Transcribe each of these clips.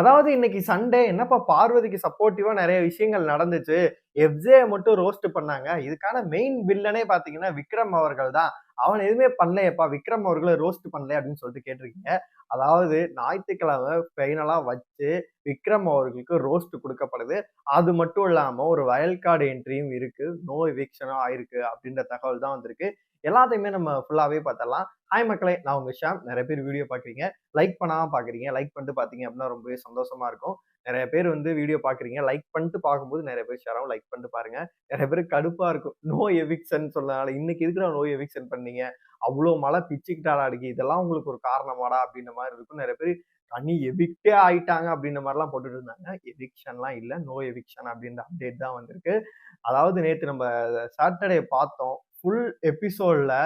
அதாவது இன்னைக்கு சண்டே என்னப்பா பார்வதிக்கு சப்போர்ட்டிவா நிறைய விஷயங்கள் நடந்துச்சு? எஃப்ஜே மட்டும் ரோஸ்ட் பண்ணாங்க. இதுக்கான மெயின் வில்லனே பாத்தீங்கன்னா விக்ரம் அவர்கள் தான். அவன் எதுவுமே பண்ணலையப்பா. விக்ரம் அவர்களை ரோஸ்ட் பண்ணல அப்படின்னு சொல்லிட்டு கேட்டிருக்கீங்க. அதாவது ஞாயிற்றுக்கிழமை ஃபைனலா வச்சு விக்ரம் அவர்களுக்கு ரோஸ்ட் கொடுக்கப்படுது. அது மட்டும் இல்லாம ஒரு வயல் கார்டு என்ட்ரியும் இருக்கு. நோ எவிக்ஷனும் ஆயிருக்கு அப்படின்ற தகவல் தான் வந்திருக்கு. எல்லாத்தையுமே நம்ம ஃபுல்லாகவே பார்த்தலாம் ஹாய் மக்களே நான் உங்கள் ஷாம். நிறைய பேர் வீடியோ பார்க்குறீங்க. லைக் பண்ணாமல் பார்க்குறீங்க. லைக் பண்ணிட்டு பார்த்தீங்க அப்படின்னா ரொம்பவே சந்தோஷமா இருக்கும். நிறைய பேர் வந்து வீடியோ பார்க்குறீங்க. லைக் பண்ணிட்டு பார்க்கும்போது நிறைய பேர் ஷேராகவும் லைக் பண்ணிட்டு பாருங்க. நிறைய பேர் கடுப்பாக இருக்கும். நோ எவிக்ஷன் சொன்னதால இன்னைக்கு இருக்கிற நோ எவிக்ஷன் பண்ணீங்க? அவ்வளோ மழை பிச்சுக்கிட்டாடா அடிக்கு. இதெல்லாம் உங்களுக்கு ஒரு காரணமாடா அப்படின்ற மாதிரி இருக்கும். நிறைய பேர் தனி எவிக்டே ஆயிட்டாங்க அப்படின்ற மாதிரிலாம் போட்டுட்டு இருந்தாங்க. எவிக்ஷன்லாம் இல்லை. நோ எவிக்ஷன் அப்படின்ற அப்டேட் தான் வந்திருக்கு. அதாவது நேற்று நம்ம சாட்டர்டே பார்த்தோம். ஃபுல் எபிசோடில்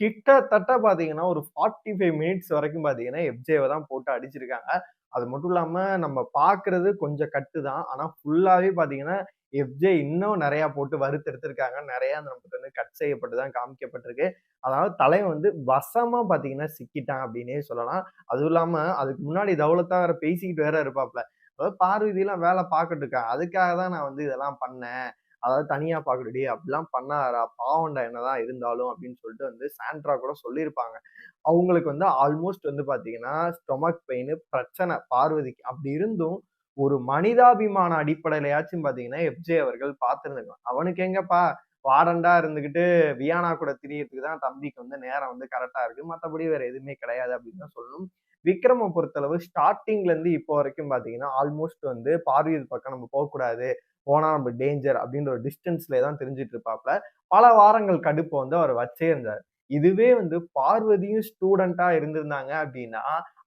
கிட்டத்தட்ட பார்த்தீங்கன்னா ஒரு ஃபார்ட்டி ஃபைவ் மினிட்ஸ் வரைக்கும் பார்த்தீங்கன்னா எஃப்ஜேவை தான் போட்டு அடிச்சிருக்காங்க. அது மட்டும் இல்லாமல் நம்ம பார்க்குறது கொஞ்சம் கட்டு தான். ஆனால் ஃபுல்லாகவே பார்த்தீங்கன்னா எஃப்ஜே இன்னும் நிறையா போட்டு வறுத்தெடுத்திருக்காங்க. அந்த நமக்கு வந்து கட் செய்யப்பட்டு தான் காமிக்கப்பட்டிருக்கு. அதனால் தலைவன் வந்து வசமாக பார்த்தீங்கன்னா சிக்கிட்டான் அப்படின்னே சொல்லலாம். அதுவும் இல்லாமல் அதுக்கு முன்னாடி தௌலத்தா வேற பேசிக்கிட்டு வேற இருப்பாப்ல. அதாவது பார்வதியெல்லாம் வேலை பார்க்கட்டுக்கா அதுக்காக தான் நான் வந்து இதெல்லாம் பண்ணேன். அதாவது தனியா பாக்கடி அப்படிலாம் பண்ணாரா பாவண்டா என்னதான் இருந்தாலும் அப்படின்னு சொல்லிட்டு வந்து சாண்ட்ரா கூட சொல்லியிருப்பாங்க. அவங்களுக்கு வந்து ஆல்மோஸ்ட் வந்து பாத்தீங்கன்னா ஸ்டொமக் பெயின் பிரச்சனை பார்வதிக்கு அப்படி இருந்தும் ஒரு மனிதாபிமான அடிப்படையிலயாச்சும் பாத்தீங்கன்னா எஃப்ஜே அவர்கள் பார்த்துருந்துக்கலாம். அவனுக்கு எங்கப்பா? வாரண்டா இருந்துகிட்டு வியானா கூட திரியறதுக்கு தான் தம்பிக்கு வந்து நேரம் வந்து கரெக்டா இருக்கு. மற்றபடி வேற எதுவுமே கிடையாது அப்படின்னு தான் சொல்லணும். விக்ரம பொறுத்தளவு ஸ்டார்டிங்ல இருந்து இப்போ வரைக்கும் பாத்தீங்கன்னா ஆல்மோஸ்ட் வந்து பார்வதி பக்கம் நம்ம போகக்கூடாது. போனால் நம்ம டேஞ்சர் அப்படின்ற ஒரு டிஸ்டன்ஸ்ல தான் தெரிஞ்சிட்டு இருப்பாப்ல பல வாரங்கள் கடுப்பை வந்து அவர் வச்சே இருந்தார். இதுவே வந்து பார்வதியும் ஸ்டூடெண்டா இருந்திருந்தாங்க அப்படின்னா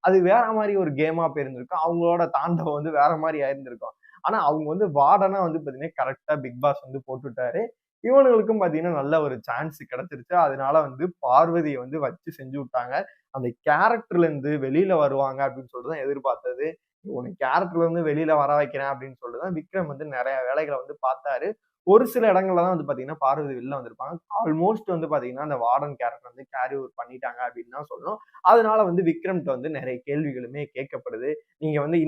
அது வேற மாதிரி ஒரு கேமா போயிருந்திருக்கும். அவங்களோட தாண்டவம் வந்து வேற மாதிரி ஆயிருந்திருக்கும். ஆனா அவங்க வந்து வார்டனா வந்து பாத்தீங்கன்னா கரெக்டா பிக் பாஸ் வந்து போட்டுட்டாரு. இவனுங்களுக்கும் பாத்தீங்கன்னா நல்ல ஒரு சான்ஸ் கிடைச்சிருச்சு. அதனால வந்து பார்வதியை வந்து வச்சு செஞ்சு விட்டாங்க. அந்த கேரக்டர்ல இருந்து வெளியில வருவாங்க அப்படின்னு சொல்லிட்டு தான் எதிர்பார்த்தது. உன்னை கேரக்டர்ல இருந்து வெளியில வர வைக்கிறேன் அப்படின்னு சொல்லிட்டு தான் விக்ரம் வந்து நிறைய வேலைகளை வந்து பார்த்தாரு. ஒரு சில இடங்கள்ல தான் வந்து பாத்தீங்கன்னா பார்வதி வெளில வந்திருப்பாங்க. ஆல்மோஸ்ட் வந்து பாத்தீங்கன்னா அந்த வார்டன் கேரக்டர் வந்து கேரி ஓவர் பண்ணிட்டாங்க அப்படின்னு தான் சொல்லணும். அதனால வந்து விக்ரம்கிட்ட வந்து நிறைய கேள்விகளுமே கேட்கப்படுது. நீங்க வந்து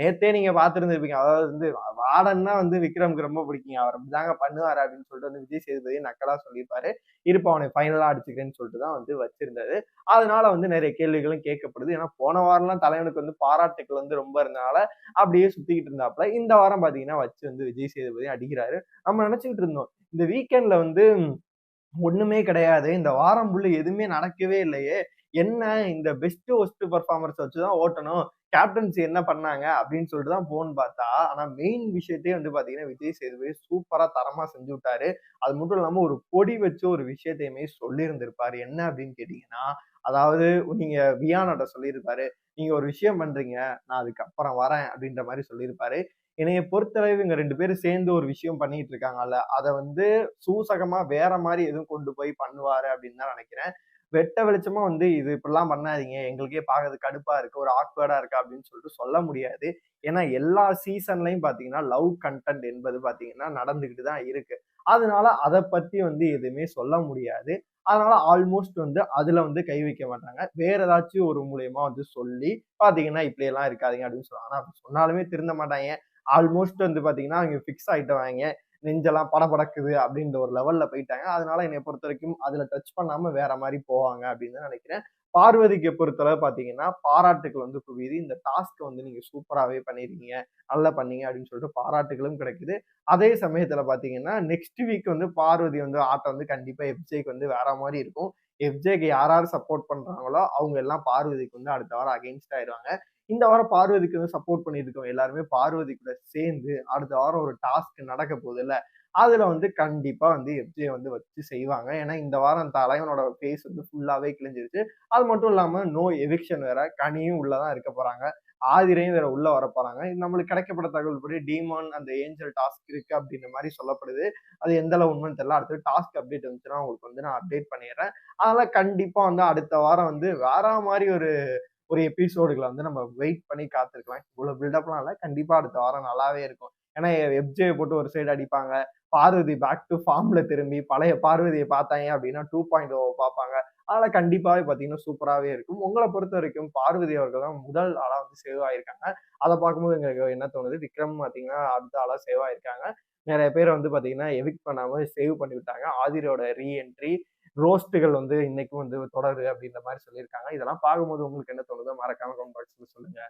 நேத்தே நீங்க பாத்துருந்துருப்பீங்க அதாவது வந்து வார்டன்னா வந்து விக்ரம்க்கு ரொம்ப பிடிக்குங்க. அவர் அப்படிதாங்க பண்ணுவாரு அப்படின்னு சொல்லிட்டு வந்து விஜய் சேதுபதி நக்கலா சொல்லியிருப்பாரு. இருப்ப அவனை ஃபைனலா அடிச்சுக்கிறேன்னு சொல்லிட்டு தான் வந்து வச்சிருந்தது அதனால வந்து நிறைய கேள்விகளும் கேட்கப்படுது. ஏன்னா போன வாரம்லாம் தலைவனுக்கு வந்து பாராட்டுக்கள் வந்து ரொம்ப இருந்தனால அப்படியே சுத்திக்கிட்டு இருந்தாப்புல இந்த வாரம் பாத்தீங்கன்னா வச்சு வந்து விஜய் சேதுபதி அடிக்கிறாரு. நம்ம நினைச்சுக்கிட்டு இருந்தோம். இந்த வீக்கெண்ட்ல வந்து ஒண்ணுமே கிடையாது. இந்த வாரம் புள்ள எதுவுமே நடக்கவே இல்லையே. என்ன இந்த பெஸ்ட் ஒஸ்ட் பர்ஃபார்மன்ஸ் வச்சுதான் ஓட்டணும். கேப்டன்சி என்ன பண்ணாங்க? அப்படின்னு சொல்லிட்டு தான் போன் பார்த்தா ஆனா மெயின் விஷயத்தையே வந்து பாத்தீங்கன்னா விஜய் சேதுபதி சூப்பரா தரமா செஞ்சு விட்டாரு. அது மட்டும் இல்லாம ஒரு பொடி வச்சு ஒரு விஷயத்தையுமே சொல்லியிருந்திருப்பாரு. என்ன அப்படின்னு கேட்டீங்கன்னா அதாவது நீங்க வியானோட சொல்லியிருப்பாரு. நீங்க ஒரு விஷயம் பண்றீங்க நான் அதுக்கப்புறம் வரேன் அப்படின்ற மாதிரி சொல்லியிருப்பாரு. என்னைய பொறுத்தளவு இவங்க ரெண்டு பேரும் சேர்ந்து ஒரு விஷயம் பண்ணிட்டு இருக்காங்கல்ல அதை வந்து சூசகமா வேற மாதிரி எதுவும் கொண்டு போய் பண்ணுவாரு அப்படின்னு தான் நினைக்கிறேன். வெட்ட வெளிச்சமா வந்து இது இப்படிலாம் பண்ணாதீங்க எங்களுக்கே பார்க்கறது கடுப்பா இருக்கு ஒரு ஆக்வர்டா இருக்கு அப்படின்னு சொல்லிட்டு சொல்ல முடியாது. ஏன்னா எல்லா சீசன்லயும் பாத்தீங்கன்னா லவ் கண்டென்ட் என்பது பாத்தீங்கன்னா நடந்துகிட்டு தான் இருக்கு. அதனால அதை பத்தி வந்து எதுவுமே சொல்ல முடியாது. அதனால ஆல்மோஸ்ட் வந்து அதுல வந்து கை வைக்க மாட்டாங்க. வேற ஏதாச்சும் ஒரு மூலியமா வந்து சொல்லி பாத்தீங்கன்னா இப்படி எல்லாம் இருக்காதீங்க அப்படின்னு சொல்லுவாங்க. ஆனா அப்படி சொன்னாலுமே திருந்த மாட்டாங்க. ஆல்மோஸ்ட் வந்து பார்த்தீங்கன்னா அவங்க ஃபிக்ஸ் ஆகிட்டவாங்க நெஞ்செல்லாம் படபடக்குது அப்படின்ற ஒரு லெவலில் போயிட்டாங்க. அதனால என்னை பொறுத்த வரைக்கும் அதில் டச் பண்ணாமல் வேற மாதிரி போவாங்க அப்படின்னு நினைக்கிறேன். பார்வதிக்கு பொறுத்தளவு பார்த்தீங்கன்னா பாராட்டுகள் வந்து குவியுது. இந்த டாஸ்க்கை வந்து நீங்கள் சூப்பராகவே பண்ணிருக்கீங்க. நல்லா பண்ணீங்க அப்படின்னு சொல்லிட்டு பாராட்டுகளும் கிடைக்குது. அதே சமயத்தில் பார்த்தீங்கன்னா நெக்ஸ்ட் வீக் வந்து பார்வதி வந்து ஆட்டம் வந்து கண்டிப்பாக எஃப்ஜேக்கு வந்து வேற மாதிரி இருக்கும். எஃப்ஜேக்கு யார் யார் சப்போர்ட் பண்றாங்களோ அவங்க எல்லாம் பார்வதிக்கு வந்து அடுத்த வாரம் அகெயின்ஸ்ட் ஆயிடுவாங்க. இந்த வாரம் பார்வதிக்கு வந்து சப்போர்ட் பண்ணியிருக்கோம் எல்லாருமே பார்வதி கூட சேர்ந்து அடுத்த வாரம் ஒரு டாஸ்க் நடக்க போகுது இல்ல அதுல வந்து கண்டிப்பா வந்து எஃப்ஜே வந்து வச்சு செய்வாங்க. ஏன்னா இந்த வாரம் தலைவனோட ஃபேஸ் வந்து ஃபுல்லாவே கிழிஞ்சிருச்சு. அது மட்டும் இல்லாம நோ எவிக்ஷன் வேற கனியும் உள்ளதான் இருக்க போறாங்க. ஆதிரையும் வேற உள்ள வர போறாங்க நம்மளுக்கு கிடைக்கப்பட்ட தகவல் படி டீமான் அந்த ஏஞ்சல் டாஸ்க் இருக்கு அப்படின்ற மாதிரி சொல்லப்படுது. அது எந்த அளவு உண்மைன்னு தெரியல. அடுத்து டாஸ்க் அப்டேட் வந்துச்சுன்னா உங்களுக்கு வந்து நான் அப்டேட் பண்ணிடுறேன். அதனால கண்டிப்பா வந்து அடுத்த வாரம் வந்து வேற மாதிரி ஒரு ஒரு எபிசோடுகளை வந்து நம்ம வெயிட் பண்ணி காத்திருக்கலாம். இவ்வளவு பில்டப்லாம் இல்லை. கண்டிப்பா அடுத்த வாரம் நல்லாவே இருக்கும். ஏன்னா எப்ஜே போட்டு ஒரு சைடு அடிப்பாங்க. பார்வதி பேக் டு ஃபார்ம்ல திரும்பி பழைய பார்வதியை பார்த்தாங்க அப்படின்னா டூ பாயிண்ட் ஓ பார்ப்பாங்க. அதனால கண்டிப்பாவே பாத்தீங்கன்னா சூப்பராகவே இருக்கும். உங்களை பொறுத்த வரைக்கும் பார்வதி அவர்கள் தான் முதல் ஆளா வந்து சேவ் ஆயிருக்காங்க அதை பார்க்கும்போது எங்களுக்கு என்ன தோணுது? விக்ரம் பாத்தீங்கன்னா அடுத்த ஆளா சேவ் ஆயிருக்காங்க நிறைய பேர் வந்து பாத்தீங்கன்னா எவிக் பண்ணாம சேவ் பண்ணி விட்டாங்க. ஆதிரோட ரீஎன்ட்ரி ரோஸ்ட்டுகள் வந்து இன்னைக்கும் வந்து தொடருது அப்படின்ற மாதிரி சொல்லியிருக்காங்க. இதெல்லாம் பார்க்கும்போது உங்களுக்கு என்ன தோணுதோ மறக்காம கமெண்ட் பாக்ஸ்ல சொல்லுங்க.